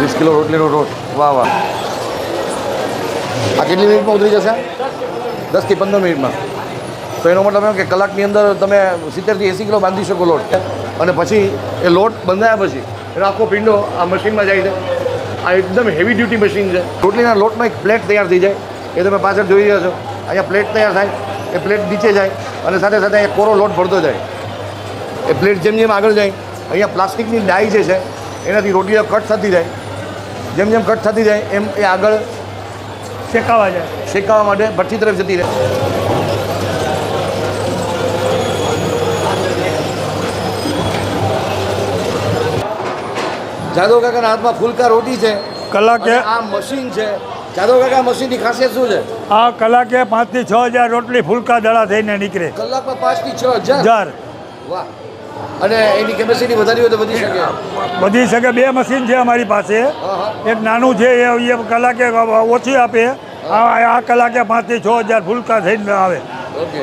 વીસ કિલો રોટલીનો રોટ. વાહ વાહ. આ કેટલી મિનિટમાં ઉતરી જશે? દસથી પંદર મિનિટમાં. તો એનો મતલબ એમ કે કલાકની અંદર તમે સિત્તેરથી એંસી કિલો બાંધી શકો લોટ. અને પછી એ લોટ બંધાયા પછી એનો આખો પીંડો આ મશીનમાં જાય છે. આ એકદમ હેવી ડ્યુટી મશીન છે. રોટલીના લોટમાં એક પ્લેટ તૈયાર થઈ જાય. એ તમે પાછળ જોઈ રહ્યા છો. અહીંયા પ્લેટ તૈયાર થાય. એ પ્લેટ નીચે જાય. અને સાથે સાથે અહીંયા કોરો લોટ ભરતો જાય. એ પ્લેટ જેમ જેમ આગળ જાય, અહીંયા પ્લાસ્ટિકની ડાઈ જે છે, એનાથી રોટલીઓ કટ થતી જાય. જેમ જેમ કટ થતી જાય એમ એ આગળ શેકાવા જાય. શેકાવા માટે ભઠ્ઠી તરફ જતી રહે. જાદવ કાકાના હાથમાં ફૂલકા રોટી છે. કલાકે આ મશીન છે. જાદવ કાકા મશીનની ખાસિયત શું છે? આ કલાકે પાંચથી છ હજાર રોટલી ફૂલકા દડા થઈને નીકળે. કલાકમાં પાંચથી છ હજાર? હજાર. વાહ. અને એની કેપેસિટી વધારી હોય તો વધી શકે. વધી શકે. બે મશીન છે અમારી પાસે. એક નાનું છે એ કલાકે ઓછી આપે. આ આ કલાકે પાંચથી છ હજાર ફૂલકા થઈને આવે. ઓકે